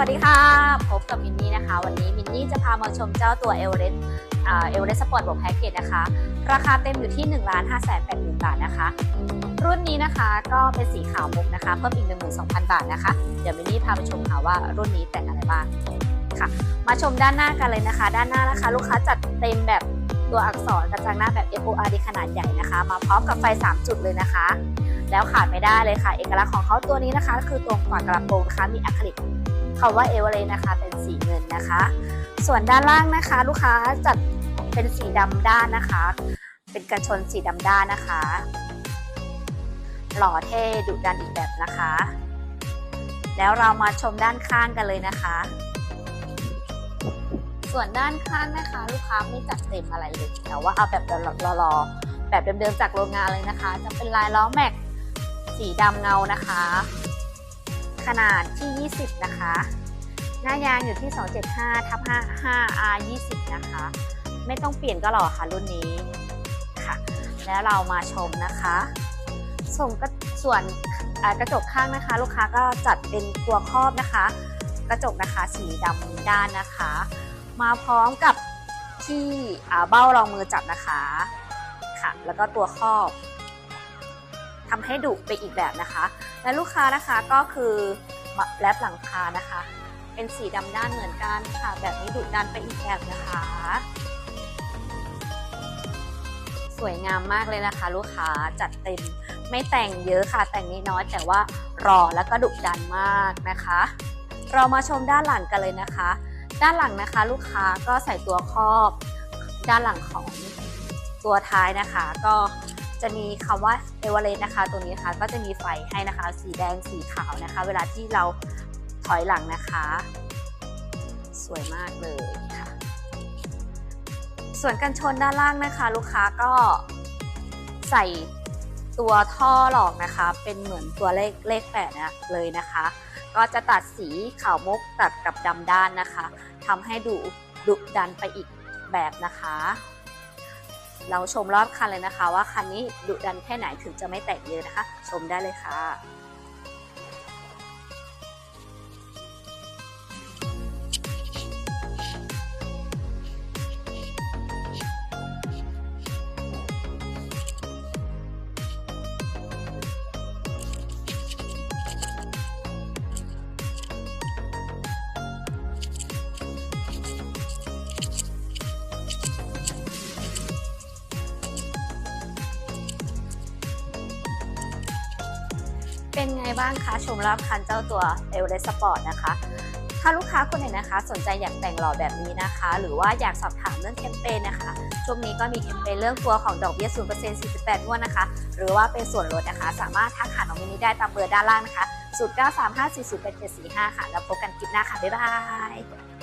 วัสดีค่ะ พบกับมินนี่นะคะ วันนี้มินนี่จะพามาชมเจ้าตัวเอเวอเรสต์เอเวอเรสต์สปอร์ตบวกแพ็กเกจนะคะ ราคาเต็มอยู่ที่1 5 8 0 0 0 0บาทนะคะ รุ่นนี้นะคะก็เป็นสีขาวมุกนะคะ เพิ่มอีก 12,000 บาทนะคะ เดี๋ยวมินนี่พาไปชมค่ะว่ารุ่นนี้แต่งอะไรบ้างค่ะ มาชมด้านหน้ากันเลยนะคะ ด้านหน้านะคะ ลูกค้าจัดเต็มแบบตัวอักษรกระจังหน้าแบบ FORD ขนาดใหญ่นะคะ มาพร้อมกับไฟ 3 จุดเลยนะคะ แล้วขาดไม่ได้เลยค่ะ เอกลักษณ์ของเขาตัวนี้นะคะ คือตรงฝากระโปรงนะคะมีอะคริลิก คำว่าเอเวอเรสต์นะคะ เป็นสีเงินนะคะ ส่วนด้านล่างนะคะ ลูกค้าจัดเป็นสีดำด้านนะคะ เป็นกระชนสีดำด้านนะคะ หล่อเท่ดุดันอีกแบบนะคะ แล้วเรามาชมด้านข้างกันเลยนะคะ ส่วนด้านข้างนะคะ ลูกค้าไม่จัดเต็มอะไรเลยแต่ว่าเอาแบบรอๆแบบเดิมๆจากโรงงานเลยนะคะ จะเป็นลายล้อแม็กสีดำเงานะคะ ขนาดที่ 20 นะคะ หน้ายางอยู่ที่ 275ทับ55 R 20นะคะ ไม่ต้องเปลี่ยนก็หรอค่ะรุ่นนี้ค่ะ แล้วเรามาชมนะคะส่งกระส่วนกระจกข้างนะคะ ลูกค้าก็จัดเป็นตัวครอบนะคะ กระจกนะคะสีดำด้านนะคะ มาพร้อมกับที่เบ้ารองมือจับนะคะค่ะ แล้วก็ตัวครอบ ทำให้ดุไปอีกแบบนะคะ และลูกค้านะคะก็คือแรปหลังคานะคะ เป็นสีดำด้านเหมือนกันค่ะ แบบนี้ดุดันไปอีกแบบนะคะ สวยงามมากเลยนะคะ ลูกค้าจัดเต็มไม่แต่งเยอะค่ะ แต่งนิดน้อยแต่ว่ารอแล้วก็ดุดันมากนะคะ เรามาชมด้านหลังกันเลยนะคะ ด้านหลังนะคะ ลูกค้าก็ใส่ตัวครอบ ด้านหลังของตัวท้ายนะคะ ก็ จะมีคำว่าเอเวอเรสต์นะคะตัวนี้นะคะก็จะมีไฟให้นะคะ สีแดงสีขาวนะคะ เวลาที่เราถอยหลังนะคะ สวยมากเลยค่ะ ส่วนกันชนด้านล่างนะคะ ลูกค้าก็ใส่ตัวท่อหลอกนะคะ เป็นเหมือนตัวเลขเลขแปดนะเลยนะคะ ก็จะตัดสีขาวมุกตัดกับดำด้านนะคะทำให้ดูดุดันไปอีกแบบนะคะ เราชมรอบคันเลยนะคะ ว่าคันนี้ดุดันแค่ไหนถึงจะไม่แตกเยอะนะคะ ชมได้เลยค่ะ เป็นไงบ้างคะชมรอบคันเจ้าตัว e v e r e s t Sport นะคะ ถ้าลูกค้าคนไหนนะคะ สนใจอยากแต่งหล่อแบบนี้นะคะ หรือว่าอยากสอบถามเรื่องแคมเปญนะคะ ช่วงนี้ก็มีแคมเปญเรื่องตัวของดอกเบี้ย0% 48งวดนะคะ หรือว่าเป็นส่วนลดนะคะ สามารถทักหาน้องมินนี่ได้ตามเบอร์ด้านล่างนะคะ0935408745ค่ะ แล้วพบกันคลิปหน้าค่ะ บ๊ายบาย